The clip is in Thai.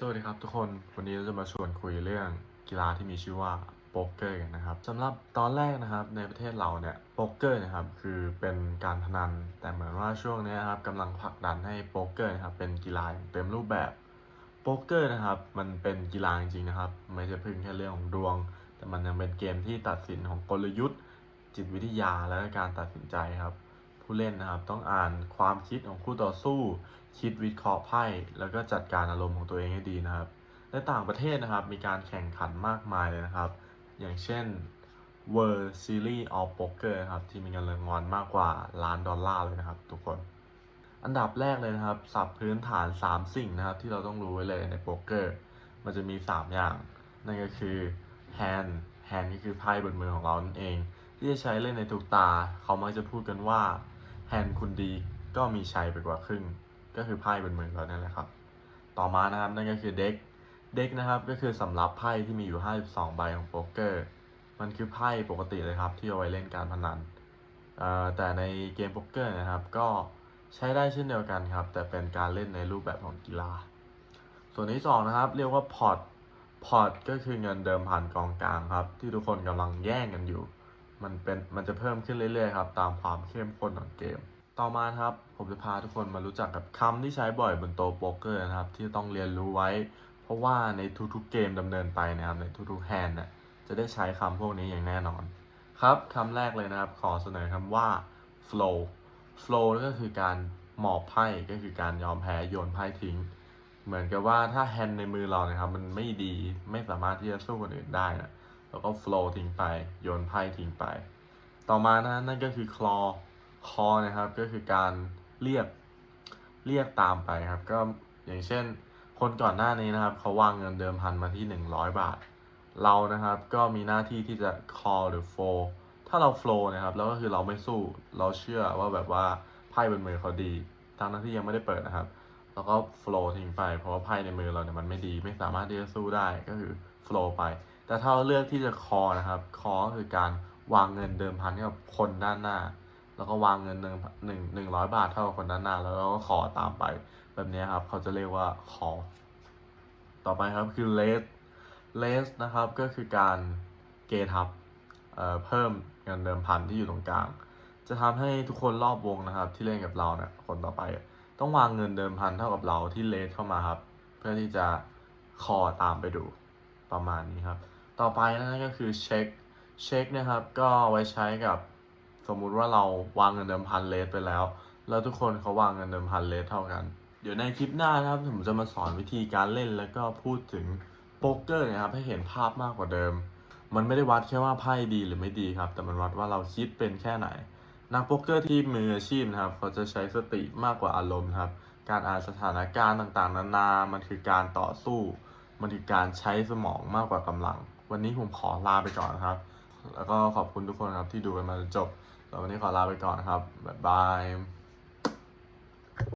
สวัสดีครับทุกคนวันนี้เราจะมาชวนคุยเรื่องกีฬาที่มีชื่อว่าโป๊กเกอร์กันนะครับสำหรับตอนแรกนะครับในประเทศเราเนี่ยโป๊กเกอร์นะครับคือเป็นการพนัน แต่เหมือนว่าช่วงนี้นะครับกำลังผลักดันให้โป๊กเกอร์นะครับเป็นกีฬาเต็มรูปแบบโป๊กเกอร์นะครับมันเป็นกีฬาจริงๆนะครับ ไม่ใช่เพึ่งแค่เรื่องของดวง แต่มันยังเป็นเกมที่ตัดสินของกลยุทธ์ จิตวิทยาและการตัดสินใจครับ ผู้เล่นนะครับ ต้องอ่านความคิดของคู่ต่อสู้ คิดวิเคราะห์ไพ่แล้วก็จัดการอารมณ์ของตัวเองให้ดีนะครับในต่างประเทศนะครับ มีการแข่งขันมากมายเลยนะครับ อย่างเช่น World Series of Poker ครับ ที่มีเงินรางวัลมากกว่าล้านดอลลาร์เลยนะครับ ทุกคน อันดับแรกเลยนะครับ สับพื้นฐาน 3 สิ่งนะครับ ที่เราต้องรู้ไว้เลยในโป๊กเกอร์ มันจะมี 3 อย่าง นั่นก็คือ hand hand ก็คือไพ่บนมือของเรานั่นเอง ที่จะใช้เล่นในทุกตา เขามักจะพูดกันว่า hand คุณดีก็มีชัยไปกว่าครึ่ง ก็คือไพ่บนมือเรานั่นแหละครับ ต่อมานะครับนั่นก็คือเด็กเด็กนะครับก็คือสำรับไพ่ที่มีอยู่ 52 ใบของโป๊กเกอร์ มันคือไพ่ปกติเลยครับที่เอาไว้เล่นการพนันแต่ในเกมโป๊กเกอร์นะครับก็ใช้ได้เช่นเดียวกันครับ แต่เป็นการเล่นในรูปแบบของกีฬา ส่วนที่สองนะครับเรียกว่าพอร์ตพอร์ตก็คือเงินเดิมพันกองกลางครับ ที่ทุกคนกำลังแย่งกันอยู่ มันเป็นมันจะเพิ่มขึ้นเรื่อยๆครับตามความเข้มข้นของเกม ต่อมาครับผมจะพาทุกคนมารู้จักกับคำที่ใช้บ่อยบนโต๊ะโป๊กเกอร์นะครับ ที่ต้องเรียนรู้ไว้ เพราะว่าในทุกๆเกมดำเนินไปนะครับในทุกๆแฮนด์เนี่ยจะได้ใช้คำพวกนี้อย่างแน่นอน ครับคำแรกเลยนะครับ ขอเสนอคำว่า flow flow ก็คือการหมอบไพ่ก็คือการยอมแพ้โยนไพ่ทิ้ง เหมือนกับว่าถ้าแฮนด์ในมือเรานะครับ มันไม่ดีไม่สามารถที่จะสู้คนอื่นได้นะ เราก็ flow ทิ้งไป โยนไพ่ทิ้งไป ต่อมานะนั่นก็คือ claw claw นะครับ ก็คือการเรียกเรียกตามไปครับ ก็อย่างเช่น คนก่อนหน้านี้นะครับ เขาวางเงินเดิมพันมาที่ 100 บาท เรานะครับก็มีหน้าที่ที่จะ call หรือ flow ถ้าเรา flow นะครับ แล้วก็คือเราไม่สู้ เราเชื่อว่าแบบว่าไพ่บนมือเขาดีทั้งนั้นที่ยังไม่ได้เปิดนะครับ แล้วก็ flow ทิ้งไป เพราะว่าไพ่ในมือเราเนี่ยมันไม่ดี ไม่สามารถที่จะสู้ได้ ก็คือ flow ไป แต่ถ้าเราเลือกที่จะ call นะครับ call ก็คือการวางเงินเดิมพันให้กับคนด้านหน้า แล้วก็วางเงินหนึ่งหนึ่งหนึ่งร้อยบาทเท่ากับคนด้านหน้า แล้วเราก็ขอตามไป แบบนี้ครับ เขาจะเรียกว่า call ต่อไปครับคือ raise raise นะครับก็คือการเกทับเอ่อเพิ่มเงินเดิมพันที่อยู่ตรงกลาง จะทำให้ทุกคนรอบวงนะครับ ที่เล่นกับเราเนี่ยคนต่อไป ต้องวางเงินเดิมพันเท่ากับเราที่เลสเข้ามาครับ เพื่อที่จะคอตามไปดู ประมาณนี้ครับ ต่อไปนั่นก็คือเช็คเช็คนะครับ ก็ไว้ใช้กับสมมุติว่าเราวางเงินเดิมพันเลสไปแล้ว แล้วทุกคนเขาวางเงินเดิมพันเลสเท่ากัน เดี๋ยวในคลิปหน้านะครับผมจะมาสอนวิธีการเล่นแล้วก็พูดถึงโป๊กเกอร์นะครับให้เห็นภาพมากกว่าเดิม มันไม่ได้วัดแค่ว่าไพ่ดีหรือไม่ดีครับ แต่มันวัดว่าเราคิดเป็นแค่ไหน นักโป๊กเกอร์ที่มืออาชีพนะครับ เขาจะใช้สติมากกว่าอารมณ์ครับ การอ่านสถานการณ์ต่างๆ นานา มันคือการต่อสู้ มันคือการใช้สมองมากกว่ากำลัง วันนี้ผมขอลาไปก่อนครับ แล้วก็ขอบคุณทุกคนครับที่ดูกันมาจนจบแล้ววันนี้ขอลาไปก่อนครับบ๊ายบาย